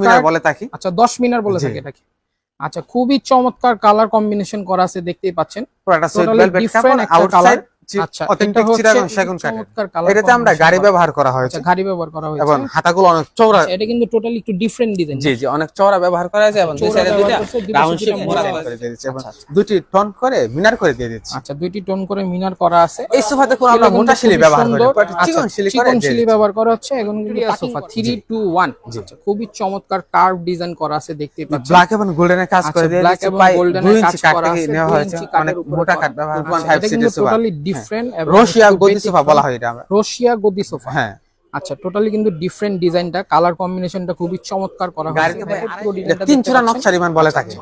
মিনার বলে থাকি। আচ্ছা দশ মিনার বলে জি। থাকে এটাকে আচ্ছা খুবই চমৎকার কালার কম্বিনেশন করা আছে দেখতেই পাচ্ছেন। ভেলভেট কাপড় আউটসাইড হচ্ছে এটাতে আমরা গাড়ি ব্যবহার করা হয়েছে। আচ্ছা গাড়ি ব্যবহার করা হয়েছে। এবং হাতাগুলো অনেক চওড়া। এটা কিন্তু টোটালি একটু ডিফারেন্ট ডিজাইন জি জি অনেক চওড়া ব্যবহার করা হয়েছে এবং দুই চওড়া সাইডে দুইটা ব্যবহার করছে, দুই রাউন্ড শেপ মোড়া মোড়া করে দিয়ে দিয়েছে এবং। দুটি টন করে মিনার করে দিয়ে দিচ্ছি দুইটি টোন করে মিনার করা আছে। এই সোফাতে কোনো আমরা মোটা কিন্তু খুবই ব্যবহার করি সুন্দর। বাট চিকন শিলি করে চিকন দিয়ে ব্যবহার করা হচ্ছে এখন sofa three two one G. খুবই চমৎকার কার্ভ ডিজাইন করা আছে পাচ্ছেন। ব্ল্যাক এবং কাজ আচ্ছা, করে দিয়ে এবং কাজ আছে, নেওয়া হয়েছে। অনেক মোটা করা। ব্যবহার আচ্ছা, টোটালি ডিফারেন্ট রশিয়া গদি সোফা বলা হয় এটা আমরা। রশিয়া গদি সোফা হ্যাঁ। আচ্ছা টোটালি কিন্তু ডিফারেন্ট ডিজাইনটা কালার কম্বিনেশনটা খুবই চমৎকার করা হয়েছে। তিন চূড়া বলে থাকে।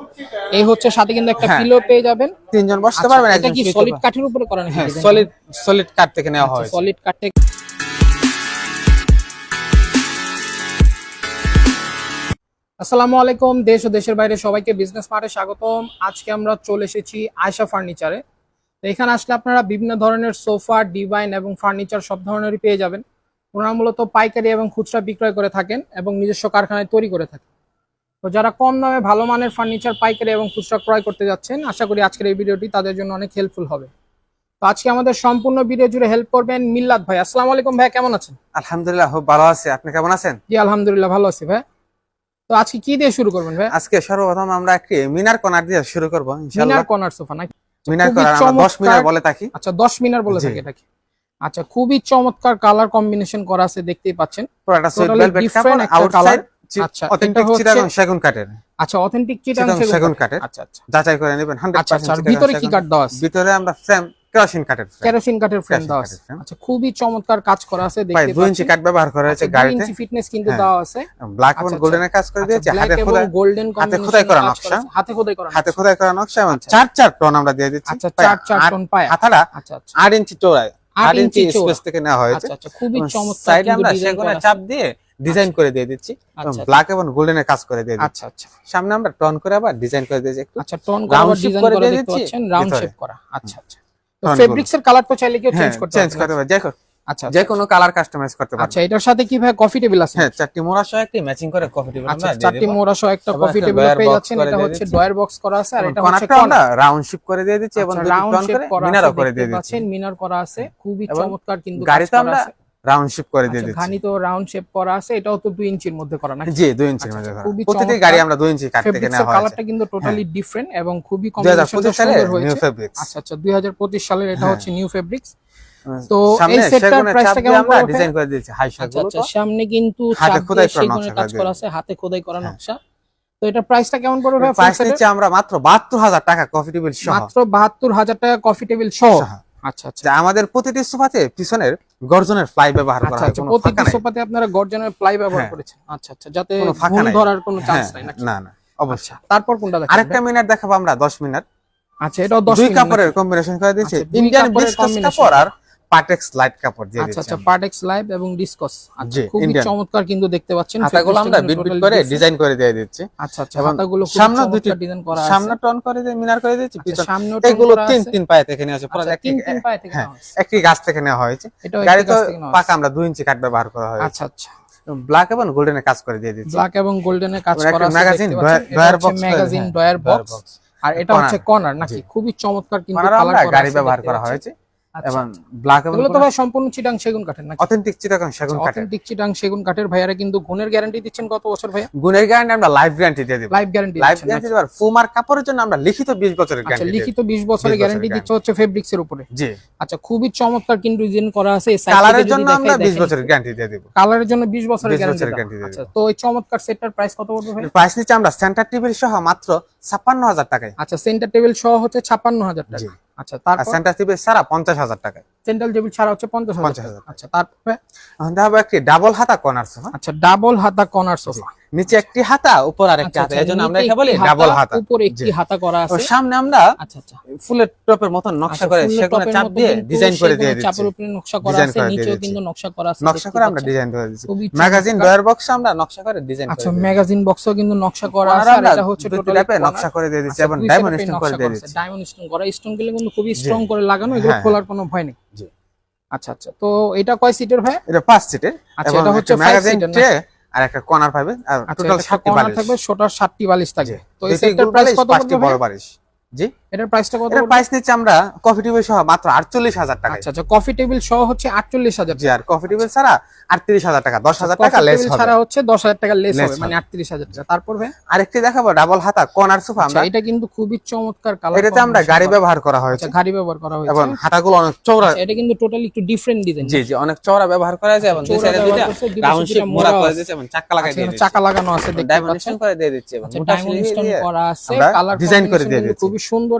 এই হচ্ছে সাথে কিন্তু একটা হ্যাঁ। পিলো পেয়ে যাবেন। তিনজন বসতে আচ্ছা, পারবেন এটা কি সলিড কাঠের উপরে করা হ্যাঁ সলিড সলিড কাঠ থেকে নেওয়া হয়েছে। সলিড কাঠ থেকে আসসালামু আলাইকুম দেশ ও দেশের বাইরে সবাইকে বিজনেস মার্টে স্বাগতম। আজকে আমরা চলে এসেছি আয়শা ফার্নিচারে তো এখানে আসলে আপনারা বিভিন্ন ধরনের সোফা ডিভাইন এবং ফার্নিচার সব ধরনেরই পেয়ে যাবেন। ওনারা মূলত পাইকারি এবং খুচরা বিক্রয় করে থাকেন এবং নিজস্ব কারখানায় তৈরি করে থাকেন। তো যারা কম দামে ভালো মানের ফার্নিচার পাইকারি এবং খুচরা ক্রয় করতে যাচ্ছেন আশা করি আজকের এই ভিডিওটি তাদের জন্য অনেক হেল্পফুল হবে। তো আজকে আমাদের সম্পূর্ণ ভিডিও জুড়ে হেল্প করবেন মিল্লাত ভাই। আসসালামু আলাইকুম ভাই কেমন আছেন? আলহামদুলিল্লাহ ভালো আছে। আপনি কেমন আছেন? জি আলহামদুলিল্লাহ ভালো আছি ভাই। তো আজকে কি দিয়ে শুরু করবেন ভাই? আজকে সর্বপ্রথম আমরা একটি মিনার কর্নার দিয়ে শুরু করব ইনশাআল্লাহ। মিনার কর্নার সোফা নাকি? মিনার খুবই আমরা 10 মিনার বলে থাকি। আচ্ছা দশ মিনার বলে। থাকে এটাকে আচ্ছা খুবই চমৎকার কালার কম্বিনেশন করা আছে দেখতেই পাচ্ছেন। পুরোটা সুইট ভেলভেট কাপড় একটা আউটসাইড আচ্ছা, অথেন্টিক চিটাগং সেগুন কাঠের আচ্ছা অথেন্টিক সেগুন। কাঠের। আচ্ছা আচ্ছা। যাচাই করে নেবেন 100% আচ্ছা আচ্ছা ভিতরে কি দেওয়া আছে? ভিতরে আমরা ফ্রেম কেরোসিন কাঠের কেরোসিন কাঠের ফ্রেম দেওয়া আছে। আচ্ছা খুবই চমৎকার কাজ করা আছে প্রায় দেখতে 2 ইঞ্চি কাঠ ব্যবহার করা হয়েছে গাড়িতে। ইঞ্চি ফিটনেস কিন্তু। দেওয়া আছে। ব্ল্যাক এবং কাজ করে দিয়েছে হাতে খোদাই গোল্ডেন হাতে খোদাই করা নকশা। হাতে খোদাই করা হাতে খোদাই করা নকশা এবং। চার চার টন আমরা দিয়ে দিচ্ছি। আচ্ছা প্রায় চার চার আট- টন পায়। হাতাটা আচ্ছা 8 ইঞ্চি চৌড়ায় 8 ইঞ্চি ইঞ্চি স্পেস থেকে নেওয়া হয়েছে। আচ্ছা আচ্ছা খুবই চমৎকার সাইডে আমরা চাপ দিয়ে ডিজাইন করে দিয়ে দিচ্ছি। ব্ল্যাক এবং গোল্ডেনের কাজ করে দিয়ে দিচ্ছি। আচ্ছা সামনে আমরা টন করে আবার ডিজাইন করে দিয়েছি আচ্ছা টোন Round ডিজাইন করে দিচ্ছি। রাউন্ড শেপ করা আচ্ছা আচ্ছা ফেব্রিক্স এর কালার তো চাইলে কেউ চেঞ্জ করতে চেঞ্জ করতে পারবে দেখো আচ্ছা যে কোনো কালার কাস্টমাইজ করতে পারবে। আচ্ছা এটার সাথে কি ভাই কফি টেবিল আছে? হ্যাঁ চারটি মোড়া সহ একটি ম্যাচিং করে কফি টেবিল আচ্ছা চারটি মোড়া সহ একটা কফি টেবিল পেয়ে যাচ্ছেন এটা হচ্ছে ডয়ার বক্স করা আছে আর এটা হচ্ছে আমরা রাউন্ড শেপ করে দিয়ে দিয়েছি এবং রাউন্ড টন শেপ করে মিনার করে দিয়ে দিয়েছি মিনার করা আছে। খুবই চমৎকার কিন্তু গাড়িতে আমরা রাউন্ড শেপ করে দিয়ে আচ্ছা, দিচ্ছি। ঘানি তো রাউন্ড শেপ করা আছে এটাও তো 2 ইঞ্চির মধ্যে করা নাকি? জি 2 ইঞ্চির আচ্ছা, মধ্যে করা। প্রতিটি গাড়ি আমরা 2 ইঞ্চি কাঠ থেকে নেওয়া কালারটা কিন্তু টোটালি ডিফারেন্ট এবং খুবই 2025 কম্বিনেশনটা সুন্দর হয়েছে। আচ্ছা আচ্ছা 2025 সালের এটা হ্যাঁ। হচ্ছে নিউ ফেব্রিক্স তো এই সেটটার প্রাইসটা কেমন আমরা ডিজাইন করে দিয়েছি। হাই আচ্ছা আচ্ছা সামনে কিন্তু হাতে খোদাই করা নকশা কাজ করা আছে হাতে খোদাই করা হ্যাঁ। নকশা। তো এটা প্রাইসটা কেমন পড়বে ভাই প্রাইস নিচ্ছে আমরা মাত্র 72000 টাকা কফি টেবিল সহ। মাত্র 72000 টাকা কফি টেবিল সহ। আচ্ছা আচ্ছা। আমাদের প্রতিটি সোফাতে পিছনের গর্জনের ফ্লাই ব্যবহার করা আচ্ছা হয় আচ্ছা প্রতিটি। সোফাতে আপনারা গর্জনের ফ্লাই ব্যবহার হ্যাঁ। করেছেন। আচ্ছা আচ্ছা যাতে কোনো ফাঁকা ঘুম। ধরার কোনো চান্স হ্যাঁ, নাই নাকি? না না অবশ্যই। তারপর কোনটা দেখাবো আরেকটা মিনার দেখাবো আমরা 10 মিনিট আচ্ছা এটা 10 দুই মিনিট কাপড়ের কম্বিনেশন করে দিয়েছি। আচ্ছা, ইন্ডিয়ান কাপড়ের কাপড় আর পাটেক্স লাইট কাপড় দিয়ে আচ্ছা আচ্ছা। পার্টেক্স লাইভ এবং ডিসকস আচ্ছা জি, খুবই চমৎকার কিন্তু দেখতে পাচ্ছেন। হাতাগুলো আমরা বিট বিট করে ডিজাইন করে দিয়ে দিচ্ছি। আচ্ছা আচ্ছা হাতাগুলো সামনে দুটি ডিজাইন করা আছে। সামনে টন করে দিয়ে মিনার করে দিয়েছি আচ্ছা, পিছন tone এগুলো তিন তিন পায়ে থেকে নেওয়া হয়েছে পুরো আচ্ছা, একটি তিন তিন পায়ে থেকে নেওয়া হয়েছে। একটি গাছ থেকে নেওয়া হয়েছে। গাড়ি তো পাকা আমরা দুই ইঞ্চি কাঠ ব্যবহার করা হয়েছে। আচ্ছা আচ্ছা। ব্ল্যাক এবং গোল্ডেনের কাজ করে দিয়ে দিচ্ছি। ব্ল্যাক এবং গোল্ডেনের কাজ করা আছে পাচ্ছেন। ডয়ার- করে, ম্যাগাজিন ডয়ার বক্স আর এটা হচ্ছে কর্নার নাকি? খুবই চমৎকার কিন্তু কালার করা গাড়ি ব্যবহার করা হয়েছে। আচ্ছা, এবং ব্ল্যাক এবং এগুলো তো ভাই সম্পূর্ণ চিটাং সেগুন কাঠের নাকি? অথেন্টিক চিটাগং সেগুন কাঠের। অথেন্টিক চিটাং সেগুন কাঠের ভাইয়ারা কিন্তু গুণের গ্যারান্টি দিচ্ছেন কত বছর ভাইয়া? গুণের গ্যারান্টি আমরা লাইফ গ্যারান্টি দিয়ে দিব। লাইফ গ্যারান্টি লাইফ গ্যারান্টি দেবার ফুমার কাপড়ের জন্য আমরা লিখিত 20 বছরের আচ্ছা লিখিত 20 বছরের গ্যারান্টি দিচ্ছে হচ্ছে ফেব্রিক্স এর উপরে। জি। আচ্ছা খুবই চমৎকার কিন্তু ডিজাইন করা আছে এই কালারের জন্য আমরা 20 বছরের গ্যারান্টি দিয়ে দিব। কালারের জন্য 20 বছরের গ্যারান্টি আচ্ছা তো এই চমৎকার সেটটার প্রাইস কত পড়বে ভাই? প্রাইস নিচ্ছে আমরা সেন্টার টেবিল সহ মাত্র 56000 টাকায়। আচ্ছা সেন্টার টেবিল সহ হচ্ছে 56000 টাকা। আচ্ছা তারপর? সেন্টার টেবিল সারা 50000 টাকায়। সেন্ট্রাল টেবিল ছাড়া হচ্ছে 50000 50,000 আচ্ছা তারপরে? একটি ডাবল হাতা কর্নার সোফা আচ্ছা ডাবল হাতা কর্নার সোফা নিচে একটি হাতা উপর আরেকটি হাতা। এজন্য আমরা এটা বলি ডাবল হাতা উপরে একটি হাতা করা আছে। সামনে আমরা আচ্ছা আচ্ছা। ফুলের টপের মতন নকশা আচ্ছা, করে সেগুলো চাপ দিয়ে ডিজাইন করে দিয়ে দিচ্ছি। চাপের উপরে নকশা করা আছে নিচেও কিন্তু নকশা করা আছে নকশা করে আমরা ডিজাইন করে দিচ্ছি। ম্যাগাজিন ডয়ার বক্স আমরা নকশা করে ডিজাইন আচ্ছা করে দিচ্ছি ম্যাগাজিন বক্সও কিন্তু নকশা করা আছে আর এটা হচ্ছে টোটালি নকশা করে দিয়ে দিচ্ছি এবং ডায়মন্ড স্টোন করে দিয়ে দিচ্ছি। ডায়মন্ড স্টোন করা স্টোনগুলো কিন্তু খুবই স্ট্রং করে লাগানো এগুলো হ্যাঁ, খোলার কোনো ভয় নেই। জি। আচ্ছা আচ্ছা তো এটা কয় সিটের ভাই? এটা পাঁচ সিটের আচ্ছা, এটা হচ্ছে আর একটা কর্নার পাবে আর আচ্ছা, টোটাল 7টি বালিশ। থাকবে ছোট 7টি বালিশ থাকবে তো এই সেটের প্রাইস কত পড়বে বড় বালিশ। জি? এটার প্রাইস নিচ্ছে আমরা কফি টেবিল সহ মাত্র 48000 টাকা কফি টেবিল সহ হচ্ছে কফি টেবিল ছাড়া 38000 টাকা 10000 আচ্ছা, টাকা ছাড়া হচ্ছে মানে তারপর আরেকটি দেখাবো ডাবল হাতা কর্নার সোফা আচ্ছা, আমরা। এটা কিন্তু খুবই চমৎকার কালার এটাতে আমরা গাড়ি ব্যবহার করা আচ্ছা, হয়েছে। গাড়ি ব্যবহার করা হয়েছে। এবং হাতাগুলো অনেক চওড়া। এটা কিন্তু টোটালি একটু ডিফারেন্ট ডিজাইন অনেক চওড়া ব্যবহার করা হয়েছে এবং চাকা চাকা লাগানো আছে করে দিয়ে দিচ্ছে করা আছে ডিজাইন করে দিয়ে দিচ্ছে খুবই সুন্দর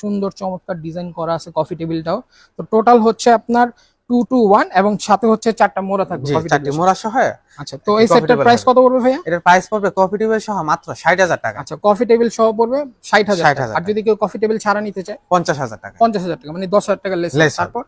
সুন্দর চমৎকার ডিজাইন করা আছে কফি টেবিলটাও তো টোটাল হচ্ছে আপনার টু টু ওয়ান এবং সাথে হচ্ছে চারটা মোড়া থাকবে চারটি মোড়া সহ। আচ্ছা তো এই সেটটার প্রাইস কত পড়বে ভাইয়া? এটার প্রাইস পড়বে কফি টেবিল সহ মাত্র ষাট হাজার টাকা। আচ্ছা কফি টেবিল সহ পড়বে ষাট হাজার আর যদি কেউ কফি টেবিল ছাড়া নিতে চায়? পঞ্চাশ হাজার টাকা। পঞ্চাশ হাজার টাকা মানে দশ হাজার টাকা লেস তারপর?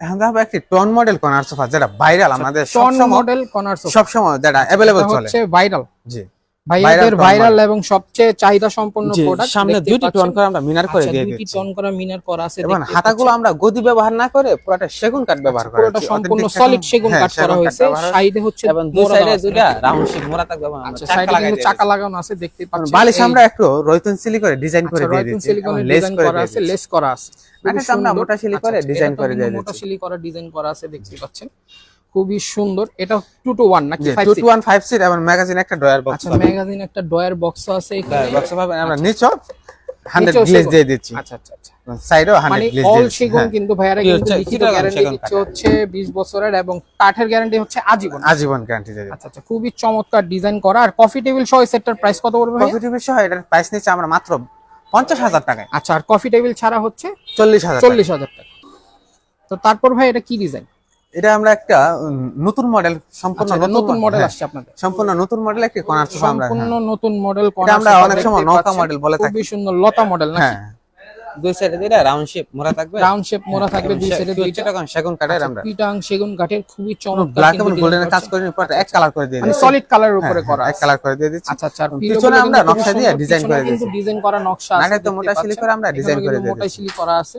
এখন দেখো একটি টন মডেল কর্নার সোফা যেটা ভাইরাল আচ্ছা, আমাদের টন মডেল কর্নার সোফা সবসময় যেটা অ্যাভেলেবল চলে। ভাইরাল জি। ভাইয়াদের ভাইরাল এবং সবচেয়ে চাহিদা সম্পন্ন প্রোডাক্ট সামনে দুটি টন করা আমরা মিনার করে আচ্ছা, দিয়ে দুটি টন করা মিনার করা আছে এবং হাতাগুলো আমরা গদি ব্যবহার না করে পুরোটা সেগুন কাঠ আচ্ছা, ব্যবহার করা পুরোটা সম্পূর্ণ সলিড হ্যাঁ, সেগুন কাঠ করা হয়েছে। সাইডে হচ্ছে এবং দুই সাইডে দুইটা রাউন্ড শেপ মোড়া থাকবে আচ্ছা সাইডে কিন্তু চাকা লাগানো আছে দেখতে পাচ্ছেন। বালিশ আমরা একটু রয়তন সিলি করে ডিজাইন করে দিয়ে করে ডিজাইন করা আছে মানে লেস আচ্ছা, করা আছে। এটা আমরা মোটা সিলি করে ডিজাইন করে দিয়ে দিয়েছি মোটা সিলি করা ডিজাইন করা আছে দেখতে পাচ্ছেন। খুবই সুন্দর। এটা টু টু ওয়ান নাকি two two one five seat এবং ম্যাগাজিন একটা ডয়ার বক্স আচ্ছা ম্যাগাজিন একটা ডয়ার বক্স আছে এখানে। বক্স পাবে আমরা নিচ 100 গ্লেজ দিয়ে দিচ্ছি। আচ্ছা আচ্ছা সাইডও 100 গ্লেজ অল কিন্তু ভাইয়ারা কিন্তু লিখিত গ্যারান্টি দিচ্ছে হচ্ছে 20 বছরের এবং কাঠের গ্যারান্টি হচ্ছে আজীবন। আজীবন গ্যারান্টি দেবে আচ্ছা আচ্ছা খুবই চমৎকার ডিজাইন করা। আর কফি টেবিল সহ সেটটার প্রাইস কত পড়বে কফি টেবিল সহ এটার প্রাইস নিচ্ছে আমরা মাত্র 50000 টাকায়। আচ্ছা আর কফি টেবিল ছাড়া হচ্ছে 40000 40000 টাকা। তো তারপর ভাই এটা কি ডিজাইন এটা আমরা একটা নতুন মডেল আচ্ছা, হ্যাঁ, সম্পূর্ণ নতুন মডেল আসছে আপনাদের। সম্পূর্ণ নতুন মডেল একটা কনার সোফা আমরা সম্পূর্ণ হ্যাঁ। নতুন মডেল কর্নার আমরা অনেক সময় নকা মডেল বলে থাকি। খুব সুন্দর লতা মডেল নাকি? হ্যাঁ। দুই সাইডে এটা রাউন্ড শেপ মোরা থাকবে? রাউন্ড শেপ মোড়া থাকবে দুই সাইডে দুই টাকা সেগুন কাঠের আচ্ছা, আমরা। পিটাং সেগুন কাঠের খুবই চমৎকার ব্ল্যাক এবং গোল্ডেন কাজ করে উপরে এক কালার করে দিয়ে মানে সলিড কালারের উপরে করা এক কালার করে দিয়ে দিচ্ছি আচ্ছা আচ্ছা পিছনে আমরা নকশা দিয়ে ডিজাইন করে দিয়েছি। ডিজাইন করা নকশা আছে তো মোটা সিলি করে আমরা ডিজাইন করে দিয়েছি মোটা সিলি করা আছে।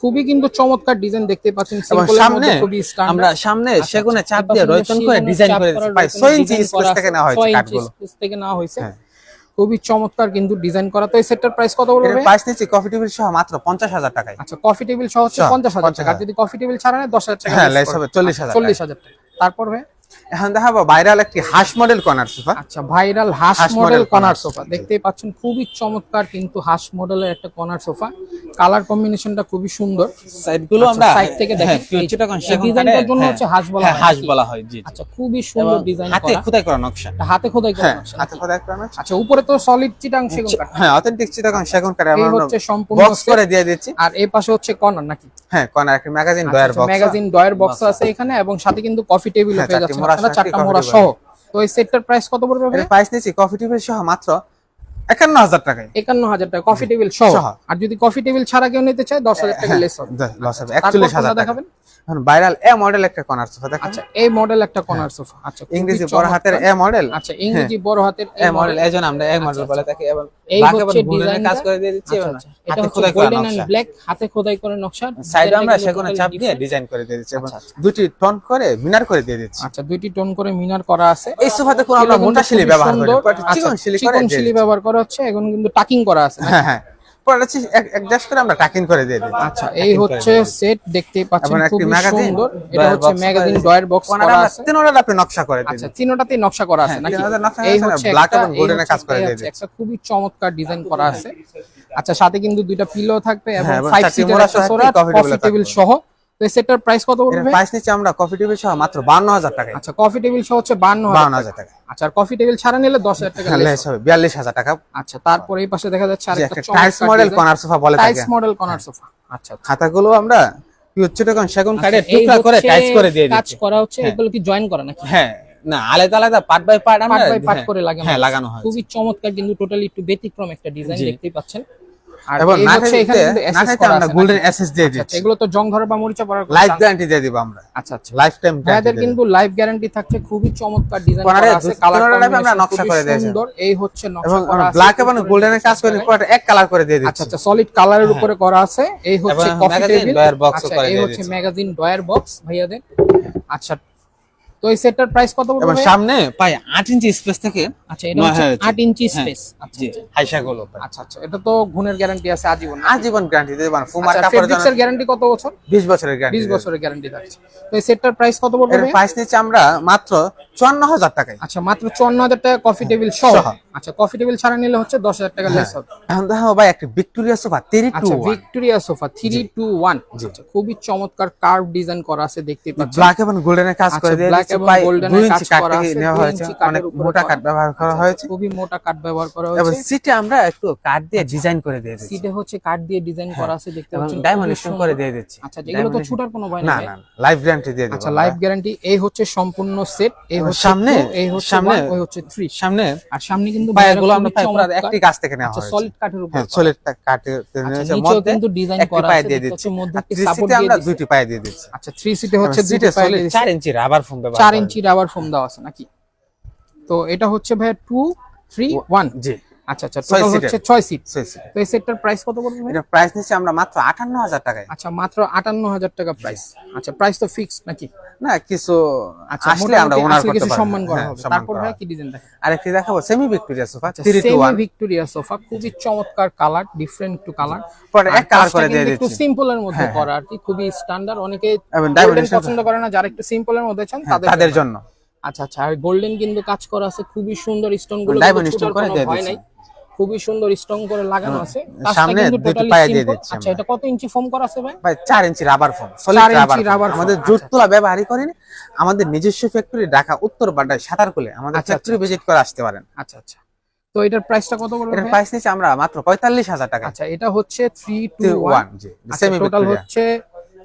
খুবই কিন্তু চমৎকার ডিজাইন দেখতে পাচ্ছেন সামনে আমরা সামনে আচ্ছা, আচ্ছা, সেগুনে চাপ দিয়ে রয়তন করে ডিজাইন করে 6 ইঞ্চি স্পেস থেকে না হয়েছে স্পেস থেকে না হয়েছে। হ্যাঁ। খুবই চমৎকার কিন্তু ডিজাইন করা। তো এই সেটটার প্রাইস কত বলব? এর প্রাইস নিচে কফি টেবিল সহ মাত্র 50000 টাকায়। আচ্ছা কফি টেবিল সহ হচ্ছে 50000 টাকা। যদি কফি টেবিল ছাড়া নেয় 10000 টাকা। হ্যাঁ লাইস হবে 40000 40000 টাকা। তারপর এখন দেখাবো ভাইরাল একটি হাঁস মডেল কনার সোফা আচ্ছা ভাইরাল হাঁস মডেল কনার সোফা দেখতেই পাচ্ছেন খুবই চমৎকার কিন্তু হাঁস মডেলের একটা কনার সোফা কালার কম্বিনেশনটা খুবই সুন্দর। সাইডগুলো আচ্ছা, আমরা সাইড থেকে দেখেন হ্যাঁ, কিছুটা ডিজাইনটার জন্য হ্যাঁ, হচ্ছে হাঁস বলা হয় হাঁস বলা হয় জি আচ্ছা খুবই সুন্দর ডিজাইন হাতে খোদাই করা আচ্ছা, হ্যাঁ, নকশা। হাতে খোদাই করা নকশা। হাতে খোদাই করা নকশা। আচ্ছা উপরে তো সলিড চিটাং আচ্ছা, সেগুন কাঠ হ্যাঁ অথেন্টিক চিটাং সেগুন কাঠ আমরা হচ্ছে সম্পূর্ণ বক্স করে দিয়ে দিচ্ছি আর এই পাশে হচ্ছে কর্নার নাকি? হ্যাঁ কর্নার একটা magazine drawer box magazine drawer box আছে। এখানে এবং সাথে কিন্তু কফি টেবিলও পেয়ে যাচ্ছে চারটা মোড়া সহ তো এই সেটটার প্রাইস কত পড়বে প্রাইস নিচ্ছি কফি টিপের সহ মাত্র একান্ন হাজার টাকায়। একান্ন হাজার টাকা কফি টেবিল সহ। আর যদি কফি টেবিল ছাড়া কেউ নিতে চায় দশ হাজার টাকা হ্যাঁ, লেস হবে। হ্যাঁ, লস হবে। ভাইরাল এ মডেল একটা কর্নার সোফা আচ্ছা এই মডেল একটা হ্যাঁ। আচ্ছা, কর্নার সোফা আচ্ছা ইংরেজি বড় হাতের এ মডেল আচ্ছা ইংরেজি বড় হাতের এ মডেল এজন আমরা এ মডেল বলে আচ্ছা। থাকি এবং এই হচ্ছে ডিজাইন কাজ করে দিয়ে দিচ্ছি আচ্ছা, খোদাই ব্ল্যাক হাতে খোদাই করে নকশা। সাইডে আমরা চাপ দিয়ে ডিজাইন করে দিয়ে দিচ্ছি এবং দুটি করে মিনার করে দিয়ে দিচ্ছি। আচ্ছা দুটি টোন করে মিনার করা আছে। এই সোফাতে আমরা মোটা শিলি ব্যবহার করি চিকন শিলি করে ব্যবহার হচ্ছে এখন কিন্তু টাকিং করা আছে। হ্যাঁ হ্যাঁ। টাকিং আচ্ছা, আচ্ছা, করে দিয়ে এই হচ্ছে সেট এটা হচ্ছে ম্যাগাজিন বক্স করা আছে। নকশা করে নকশা করা আছে একটা খুবই চমৎকার ডিজাইন করা আছে। আচ্ছা সাথে কিন্তু দুইটা পিলো থাকবে এবং টেবিল সহ। তো এই সেটটার প্রাইস কত পড়বে? প্রাইস নিচ্ছি আমরা কফি টেবিল সহ মাত্র বান্ন হাজার টাকা আচ্ছা কফি টেবিল সহ হচ্ছে বান্ন বাউন্ন হাজার টাকা আচ্ছা আর কফি টেবিল ছাড়া নিলে দশ হাজার টাকা লেস হবে বিয়াল্লিশ হাজার টাকা। আচ্ছা তারপরে এই পাশে দেখা যাচ্ছে আরেকটা টাইলস মডেল কর্নার সোফা বলে টাইলস মডেল কর্নার সোফা আচ্ছা আচ্ছা। খাতাগুলো আমরা পিওর চিটাগং সেগুন কাঠের আচ্ছা, টুকরা করে টাইলস করে দিয়ে কাজ করা হচ্ছে হ্যাঁ। এগুলো কি জয়েন করা নাকি? হ্যাঁ না আলাদা আলাদা পার্ট বাই পার্ট আমরা পার্ট বাই পার্ট হ্যাঁ, করে লাগানো হ্যাঁ লাগানো হয় খুবই চমৎকার কিন্তু টোটালি একটু ব্যতিক্রম একটা ডিজাইন। দেখতেই পাচ্ছেন। এবং না এখানে কিন্তু না SS করা আমরা গোল্ডেন এসএস দিয়ে আচ্ছা, আচ্ছা, দিচ্ছি। এগুলো তো জং ধরা বা মরিচা পড়ার লাইফ গ্যারান্টি দিয়ে দিব আমরা। আচ্ছা আচ্ছা। লাইফ টাইম কিন্তু লাইফ গ্যারান্টি থাকছে খুবই চমৎকার ডিজাইন করা আছে। কালার আমরা নকশা করে দিয়েছি। সুন্দর। এই হচ্ছে নকশা করা আছে। ব্ল্যাক এবং উপরে গোল্ডেনের কাজ করে পুরোটা এক কালার করে দিয়ে আচ্ছা দিচ্ছি। আচ্ছা সলিড কালারের উপরে করা আছে। এই হচ্ছে কফি টেবিল আচ্ছা এই হচ্ছে ম্যাগাজিন ডয়ার বক্স ভাইয়াদের। আচ্ছা তো এই সেটটার প্রাইস কত পড়বে? সামনে পাই আট ইঞ্চি স্পেস থেকে আচ্ছা এটা হচ্ছে 8 ইঞ্চি। স্পেস আচ্ছা জি। হাইসা গুলো আচ্ছা আচ্ছা এটা তো গুণের গ্যারান্টি আছে আজীবন আজীবন গ্যারান্টি দিয়ে দেবেন ফুমার কাপড় কাপড়ের এর গ্যারান্টি কত বছর? 20 বছরের গ্যারান্টি 20 বছরের গ্যারান্টি থাকছে তো এই সেটটার প্রাইস কত পড়বে এর প্রাইস নিচে আমরা মাত্র 54000 টাকায়। আচ্ছা মাত্র 54000 টাকা কফি টেবিল সহ? সহ। আচ্ছা কফি টেবিল ছাড়া নিলে হচ্ছে 10000 টাকা লেস হবে। এখন দেখো ভাই একটা ভিক্টোরিয়া সোফা 32 আচ্ছা ভিক্টোরিয়া সোফা 321 আচ্ছা খুবই চমৎকার কার্ভ ডিজাইন করা আছে দেখতে পাচ্ছেন। ব্ল্যাক এবং গোল্ডেনের কাজ আচ্ছা, করে দিয়ে দিচ্ছি এবং প্রায় golden 2 এর ইঞ্চি কাজ করা আছে, নেওয়া হয়েছে অনেক মোটা কাঠ ব্যবহার করা আচ্ছা, হয়েছে। খুবই মোটা কাঠ ব্যবহার করা এবং সিটে আমরা একটু কাঠ দিয়ে ডিজাইন করে দিয়ে দিচ্ছি সিটে হচ্ছে কাঠ দিয়ে ডিজাইন করা আছে দেখতে পাচ্ছেন স্টোন সুন্দর। করে দিয়ে দিচ্ছি। আচ্ছা যেগুলো তো ছুটার কোনো ভয় না না লাইফ গ্যারান্টি দিয়ে দেব আচ্ছা লাইফ গ্যারান্টি এই হচ্ছে সম্পূর্ণ সেট এই সামনে- এই হচ্ছে সামনে- ওই হচ্ছে থ্রি সামনে আর সামনে কিন্তু পায়াগুলো আমরা পাই পুরো একটি গাছ থেকে নেওয়া আচ্ছা হয়েছে। সলিড কাঠের উপর হ্যাঁ। সলিড কাঠে আচ্ছা নিয়েছে মধ্যে কিন্তু ডিজাইন করা পায়ে আছে দিয়ে দিচ্ছি। মধ্যে সাপোর্ট দিয়ে আমরা দুটি দুইটি পায়ে দিয়ে দিচ্ছি। আচ্ছা থ্রি সিটে হচ্ছে সিটে দুটো পায়ে দিয়ে দিচ্ছি। 4 ইঞ্চি রাবার ফোম দেওয়া 4 ইঞ্চি রাবার ফোম দেওয়া আছে নাকি? তো এটা হচ্ছে ভাই টু থ্রি ওয়ান হয়েছে। জি। আচ্ছা আচ্ছা টোটাল হচ্ছে সিট সিট। তো এই সেটটার প্রাইস কত এটা প্রাইস আমরা মাত্র 58000 টাকায়। আচ্ছা মাত্র টাকা প্রাইস আচ্ছা প্রাইস তো ফিক্স নাকি? না কিছু আচ্ছা আসলে আমরা ওনার করতে কিছু সম্মান করা হ্যাঁ, হবে। তারপর ভাই কি ডিজাইন দেখেন আরেকটি দেখাবো সেমি ভিক্টোরিয়া সোফা আচ্ছা 3 টু সেমি ভিক্টোরিয়া সোফা খুবই চমৎকার কালার ডিফারেন্ট টু কালার পরে এক কালার করে দিয়ে একটু মধ্যে হ্যাঁ, করা আর কি খুবই স্ট্যান্ডার্ড অনেকে পছন্দ করে না যারা একটু সিম্পলের মধ্যে চান হ্যাঁ, তাদের জন্য। আচ্ছা আচ্ছা আর গোল্ডেন কিন্তু কাজ করা আছে খুবই সুন্দর স্টোনগুলো করে দিয়ে খুবই সুন্দর স্ট্রং করে লাগানো আছে। সামনে দুটো পায়ে দিয়ে। দিচ্ছি আচ্ছা এটা কত ইঞ্চি ফোম করা আছে ভাই? ভাই 4 ইঞ্চি রাবার ফোম চার সলিড ইঞ্চি রাবার আমাদের আচ্ছা, জুট তোলা ব্যবহারই করিনি। আমাদের নিজস্ব ফ্যাক্টরি ঢাকা উত্তর বাড্ডায় সাতারকুলে আমাদের আচ্ছা, ফ্যাক্টরি ভিজিট করে আসতে পারেন। আচ্ছা আচ্ছা। তো এটার প্রাইসটা কত পড়বে এটার প্রাইস নিচ্ছি আমরা মাত্র 45000 টাকা। আচ্ছা এটা হচ্ছে থ্রি 2 ওয়ান 1 জি আচ্ছা সেমি টোটাল হচ্ছে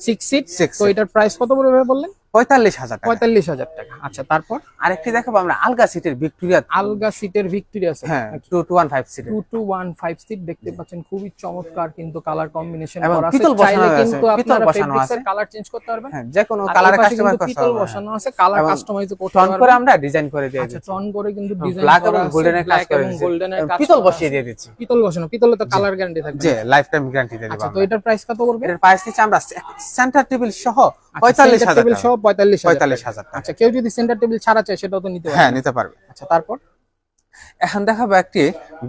সিক্স সিট Six তো এটার প্রাইস কত ভাই বললেন? 45000 টাকা। পঁয়তাল্লিশ হাজার টাকা। আচ্ছা তারপর? আরেকটি দেখাবো আমরা আলগা সিটের ভিক্টোরিয়া। আলগা সিটের ভিক্টোরিয়া হ্যাঁ 2215 সিটের। Two two one five seat দেখতে পাচ্ছেন খুবই চমৎকার কিন্তু কালার কম্বিনেশন করা আছে। চাইলে কিন্তু আপনারা ফেব্রিক্সের। কালার চেঞ্জ করতে পারবেন। হ্যাঁ যে কোনো কালারে পাশে করতে পিতল বসানো আছে কালার কাস্টমাইজ করতে টন করে আমরা ডিজাইন করে দিয়ে আচ্ছা দিচ্ছি। টন করে কিন্তু ডিজাইন ব্ল্যাক এবং গোল্ডেনের কাজ করে দিচ্ছি গোল্ডেনের কাজ পিতল বসিয়ে দিয়ে দিচ্ছি। পিতল বসানো পিতলে তো কালার গ্যারান্টি থাকবে। যে লাইফ টাইম গ্যারান্টি দিয়ে দিব আচ্ছা তো এটার প্রাইস কত পড়বে? এর প্রাইস নিচ্ছি আমরা সেন্টার টেবিল সহ আচ্ছা, center 45000 table সহ টাকা পঁয়তাল্লিশ হাজার আচ্ছা কেউ যদি সেন্টার টেবিল ছাড়া চায় সেটাও তো নিতে হ্যাঁ নিতে পারবে। আচ্ছা তারপর? এখন দেখাবো একটি